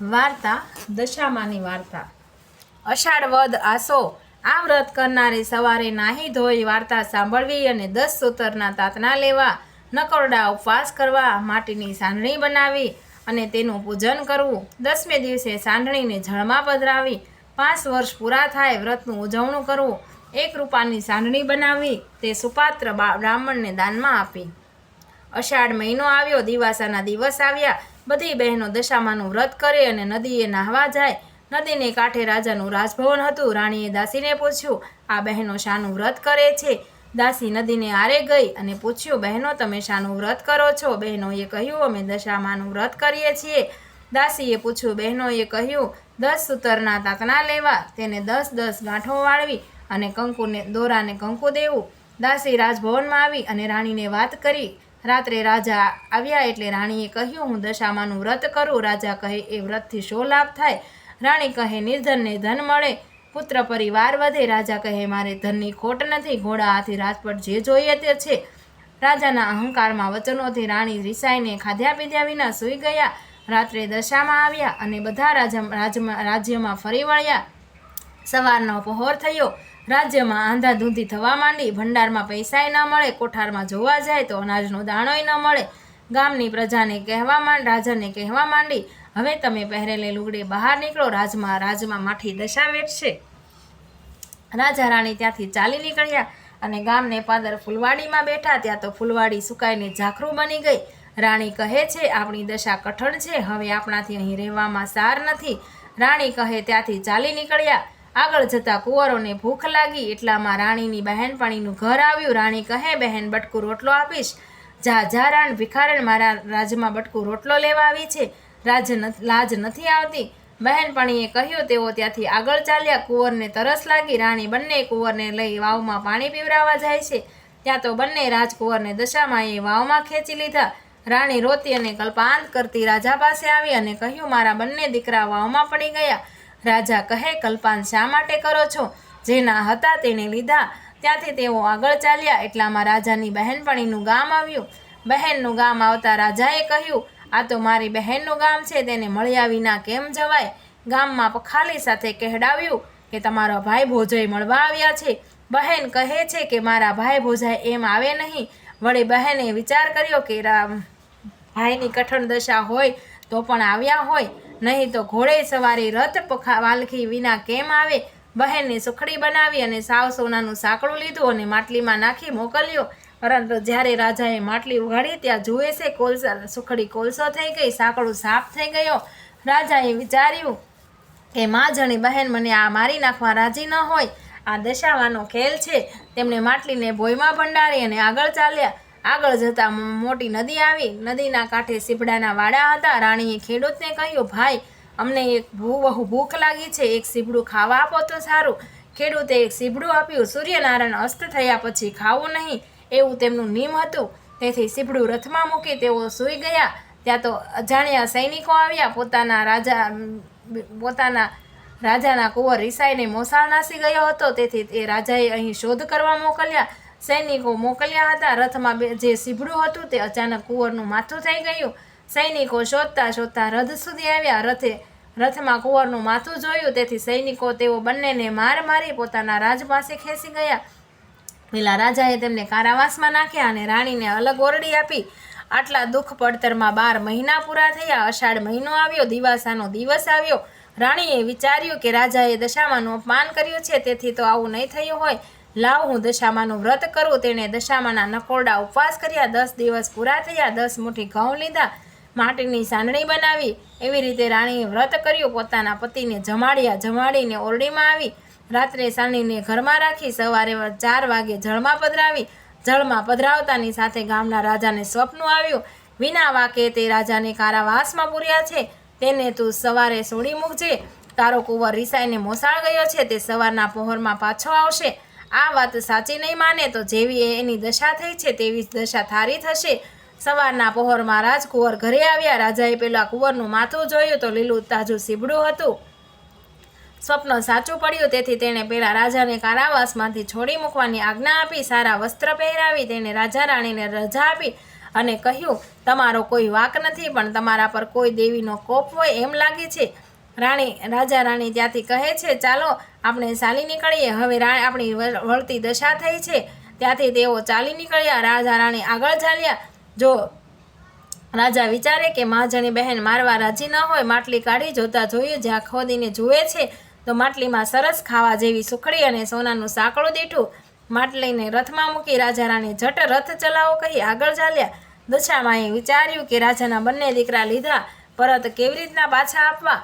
વાર્તા, દશામાની વાર્તા. અષાઢ વદ આસો, આ વ્રત કરનારે સવારે નાહી ધોઈ વાર્તા સાંભળવી અને દસ સૂતરના તાતના લેવા, નકોરડા ઉપવાસ કરવા, માટીની સાંઢણી બનાવી અને તેનું પૂજન કરવું. દસમે દિવસે સાંઢણીને જળમાં પધરાવી, પાંચ વર્ષ પૂરા થાય વ્રતનું ઉજવણું કરવું. એક રૂપાની સાંઢણી બનાવી, તે સુપાત્ર બ્રાહ્મણને દાનમાં આપી. અષાઢ મહિનો આવ્યો, દિવાસાના દિવસ આવ્યા. બધી બહેનો દશામાનું વ્રત કરે અને નદીએ નાહવા જાય. નદીને કાંઠે રાજાનું રાજભવન હતું. રાણીએ દાસીને પૂછ્યું, આ બહેનો શાનું વ્રત કરે છે? દાસી નદીને આરે ગઈ અને પૂછ્યું, બહેનો, તમે શાનું વ્રત કરો છો? બહેનોએ કહ્યું, અમે દશામાનું વ્રત કરીએ છીએ. દાસીએ પૂછ્યું, બહેનોએ કહ્યું, દસ સૂતરના તાતણા લેવા. તેને દસ દસ ગાંઠો વાળવી અને કંકુને દોરાને કંકુ દેવું. દાસી રાજભવનમાં આવી અને રાણીને વાત કરી. રાત્રે રાજા આવ્યા એટલે રાણીએ કહ્યું, હું દશામાનું વ્રત કરું. રાજા કહે, એ વ્રતથી શો લાભ થાય? રાણી કહે, નિર્ધનને ધન મળે, પુત્ર પરિવાર વધે. રાજા કહે, મારે ધનની ખોટ નથી, ઘોડા હાથી રાજપટ જે જોઈએ તે છે. રાજાના અહંકારમાં વચનોથી રાણી રિસાઈને ખાધ્યા પીધ્યા વિના સૂઈ ગયા. રાત્રે દશામાં આવ્યા અને બધા રાજ્યમાં ફરી વળ્યા. સવારનો પહોર થયો. રાજ્યમાં આંધાધૂંધી થવા માંડી, ભંડારમાં પૈસાય ન મળે, કોઠારમાં જોવા જાય તો અનાજનો દાણોય ન મળે. ગામની પ્રજાને કહેવા માંડ, રાજાને કહેવા માંડી, હવે તમે પહેરેલે લુગડે બહાર નીકળો, રાજમાં રાજમાં માઠી દશા વેઠશે. રાજા રાણી ત્યાંથી ચાલી નીકળ્યા અને ગામને પાદર ફૂલવાડીમાં બેઠા, ત્યાં તો ફૂલવાડી સુકાઈને ઝાખરું બની ગઈ. રાણી કહે છે, આપણી દશા કઠણ છે, હવે આપણાથી અહીં રહેવામાં સાર નથી. રાણી કહે, ત્યાંથી ચાલી નીકળ્યા. આગળ જતા કુંવરોને ભૂખ લાગી એટલામાં રાણીની બહેનપણીનું ઘર આવ્યું. રાણી કહે, બહેન, બટકું રોટલો આપીશ. જા જા, રાણ, ભિખારણ, મારા રાજમાં બટકું રોટલો લેવા આવી છે. રાજ લાજ નથી આવતી. બહેનપણીએ કહ્યું, તેઓ ત્યાંથી આગળ ચાલ્યા. કુંવરને તરસ લાગી. રાણી બંને કુંવરને લઈ વાવમાં પાણી પીવરાવા જાય છે. ત્યાં તો બંને રાજકુંવરને દશામાં એ વાવમાં ખેંચી લીધા. રાણી રોતી અને કલ્પાંત કરતી રાજા પાસે આવી અને કહ્યું, મારા બંને દીકરા વાવમાં પડી ગયા. રાજા કહે, કલ્પાન શા માટે કરો છો? જેના હતા તેણે લીધા. ત્યાંથી તેઓ આગળ ચાલ્યા. એટલામાં રાજાની બહેનપણીનું ગામ આવ્યું. બહેનનું ગામ આવતા રાજાએ કહ્યું, આ તો મારી બહેનનું ગામ છે. તેને મળ્યા વિના કેમ જવાય? ગામમાં પખાલી સાથે કહેડાવ્યું કે તમારો ભાઈ ભોજય મળવા આવ્યા છે. બહેન કહે છે કે મારા ભાઈ ભોજાય એમ આવે નહીં. વળી બહેને વિચાર કર્યો કે ભાઈની કઠણ દશા હોય તો પણ આવ્યા હોય. નહીં તો ઘોડે સવારી રથ પખા વાલખી વિના કેમ આવે? બહેનને સુખડી બનાવી અને સાવ સોનાનું સાંકળું લીધું અને માટલીમાં નાખી મોકલ્યો. પરંતુ જ્યારે રાજાએ માટલી ઉઘાડી, ત્યાં જુએ છે કોલસા, સુખડી કોલસો થઈ ગઈ, સાંકળું સાફ થઈ ગયો. રાજાએ વિચાર્યું કે મા જણી બહેન, મને આ મારી નાખવા રાજી ન હોય. આ દશાવાનો ખેલ છે. તેમણે માટલીને ભોયમાં ભંડારી અને આગળ ચાલ્યા. આગળ જતાં મોટી નદી આવી. નદીના કાંઠે સીપડાના વાડા હતા. રાણીએ ખેડૂતને કહ્યું, ભાઈ, અમને એક બહુ ભૂખ લાગી છે. એક સીપડું ખાવા આપો તો સારું. ખેડૂતે એક સીપડું આપ્યું. સૂર્યનારાયણ અસ્ત થયા પછી ખાવું નહીં. એવું તેમનું નિયમ હતું. તેથી સીપડું રથમાં મૂકી તેઓ સૂઈ ગયા. ત્યાં તો અજાણ્યા સૈનિકો આવ્યા. પોતાના રાજા પોતાના રાજાના કુંવર રિસાઈને મોસાળ નાસી ગયો હતો. તેથી તે રાજાએ અહીં શોધ કરવા મોકલ્યા. સૈનિકો મોકલ્યા હતા. રથમાં જે સીભડું હતું તે અચાનક કુંવરનું માથું થઈ ગયું. સૈનિકો શોધતા શોધતા રથ સુધી આવ્યા. રથે, રથમાં કુંવરનું માથું જોયું. તેથી સૈનિકો તેઓ બંનેને માર મારી પોતાના રાજ પાસે ખેંચી ગયા. પેલા રાજાએ તેમને કારાવાસમાં નાખ્યા અને રાણીને અલગ ઓરડી આપી. આટલા દુઃખ પડતરમાં બાર મહિના પૂરા થયા. અષાઢ મહિનો આવ્યો, દિવાસાનો દિવસ આવ્યો. રાણીએ વિચાર્યું કે રાજાએ દશામાનું અપમાન કર્યું છે, તેથી તો આવું નહીં થયું હોય. લાવ હું દશામાનું વ્રત કરું તેણે દશામાના નકોરડા ઉપવાસ કર્યા, દસ દિવસ પૂરા થયા, દસ મુઠ્ઠી ઘઉં લીધા, માટીની સાંડણી બનાવી. એવી રીતે રાણીએ વ્રત કર્યું, પોતાના પતિને જમાડ્યા, જમાડીને ઓરડીમાં આવી, રાત્રે સાંડીને ઘરમાં રાખી, સવારે ચાર વાગે જળમાં પધરાવી, જળમાં પધરાવતાની સાથે ગામના રાજાને સ્વપ્ન આવ્યું. વિના વાકે તે રાજાને કારાવાસમાં પૂર્યા છે. તેને તું સવારે સોડી મૂકજે. તારો કુંવર રિસાઈને મોસાળ ગયો છે, તે સવારના પહોરમાં પાછો આવશે. આ વાત સાચી નહીં માને તો જેવી એની દશા થઈ છે તેવી જ દશા થારી થશે. સવારના પહોરમાં રાજકુંવર ઘરે આવ્યા. રાજાએ પેલા કુંવરનું માથું જોયું તો લીલું તાજું સીબડું હતું. સ્વપ્ન સાચું પડ્યું તેથી તેણે પેલા રાજાને કારાવાસમાંથી છોડી મૂકવાની આજ્ઞા આપી, સારા વસ્ત્ર પહેરાવી તેણે રાજા રાણીને રજા આપી અને કહ્યું, તમારો કોઈ વાક નથી, પણ તમારા પર કોઈ દેવીનો કોપ હોય એમ લાગે છે. રાણી, રાજા રાણી ત્યાંથી કહે છે, ચાલો, આપણે ચાલી નીકળીએ. હવે આપણી વળ- વળતી દશા થઈ છે. ત્યાંથી તેઓ ચાલી નીકળ્યા. રાજા રાણી આગળ ચાલ્યા. જો રાજા વિચારે કે મહાજણી બહેન મારવા રાજી ન હોય, માટલી કાઢી જોતા જોયું, જ્યાં ખોદીને જુએ છે, તો માટલીમાં સરસ ખાવા જેવી સુખડી અને સોનાનું સાંકળું દીઠું માટલીને રથમાં મૂકી રાજા રાણી ઝટ રથ ચલાવો કહી આગળ ચાલ્યા. દશામાં એ વિચાર્યું કે રાજાના બંને દીકરા લીધા પરત કેવી રીતના પાછા આપવા?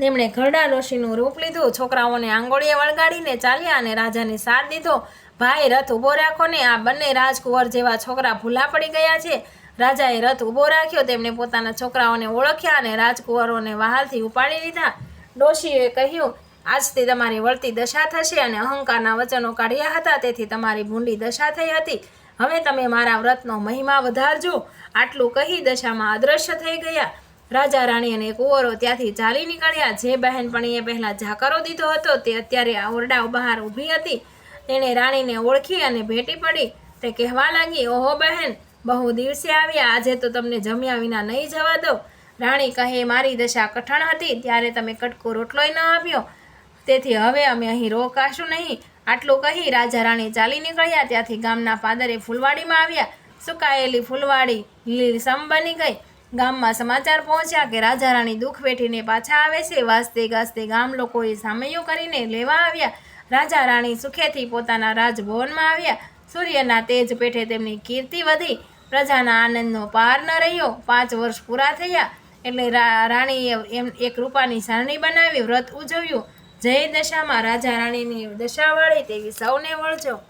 તેમણે ઘરડા ડોશીનું રૂપ લીધું. છોકરાઓને આંગોળીએ વળગાડીને ચાલ્યા અને રાજાને સાથ દીધો. ભાઈ, રથ ઊભો રાખો ને. આ બંને રાજકુંવર જેવા છોકરા ભૂલા પડી ગયા છે. રાજાએ રથ ઊભો રાખ્યો. તેમણે પોતાના છોકરાઓને ઓળખ્યા અને રાજકુંવરોને વહાલથી ઉપાડી લીધા. ડોશીએ કહ્યું, આજથી તમારી વળતી દશા થશે અને અહંકારના વચનો કાઢ્યા હતા. તેથી તમારી ભૂંડી દશા થઈ હતી. હવે તમે મારા વ્રતનો મહિમા વધારજો. આટલું કહી દશામાં અદ્રશ્ય થઈ ગયા. રાજા રાણી અને કુંવરો ત્યાંથી ચાલી નીકળ્યા. જે બહેનપણીએ પહેલાં ઝાકરો દીધો હતો, તે અત્યારે આ ઓરડા બહાર ઊભી હતી. તેણે રાણીને ઓળખી અને ભેટી પડી. તે કહેવા લાગી, ઓહો બહેન, બહુ દિવસે આવ્યા, આજે તો તમને જમ્યા વિના નહીં જવા દો. રાણી કહે, મારી દશા કઠણ હતી, ત્યારે તમે કટકો રોટલોય ન આપ્યો. તેથી હવે અમે અહીં રોકાશું નહીં. આટલું કહી રાજા રાણી ચાલી નીકળ્યા. ત્યાંથી ગામના પાદરે ફૂલવાડીમાં આવ્યા. સુકાયેલી ફૂલવાડી લીલસમ બની ગઈ. ગામમાં સમાચાર પહોંચ્યા કે રાજા રાણી દુઃખ વેઠીને પાછા આવે છે. વાસ્તે ગાસ્તે ગામ લોકોએ સામૈયું કરીને લેવા આવ્યા. રાજા રાણી સુખેથી પોતાના રાજભવનમાં આવ્યા. સૂર્યના તેજ પેઠે તેમની કીર્તિ વધી. પ્રજાના આનંદનો પાર ન રહ્યો. પાંચ વર્ષ પૂરા થયા. એટલે રાણીએ એમ એક રૂપાની સારણી બનાવી વ્રત ઉજવ્યું. જય દશામાં રાજા રાણીની દશા વળી તેવી સૌને વળજો.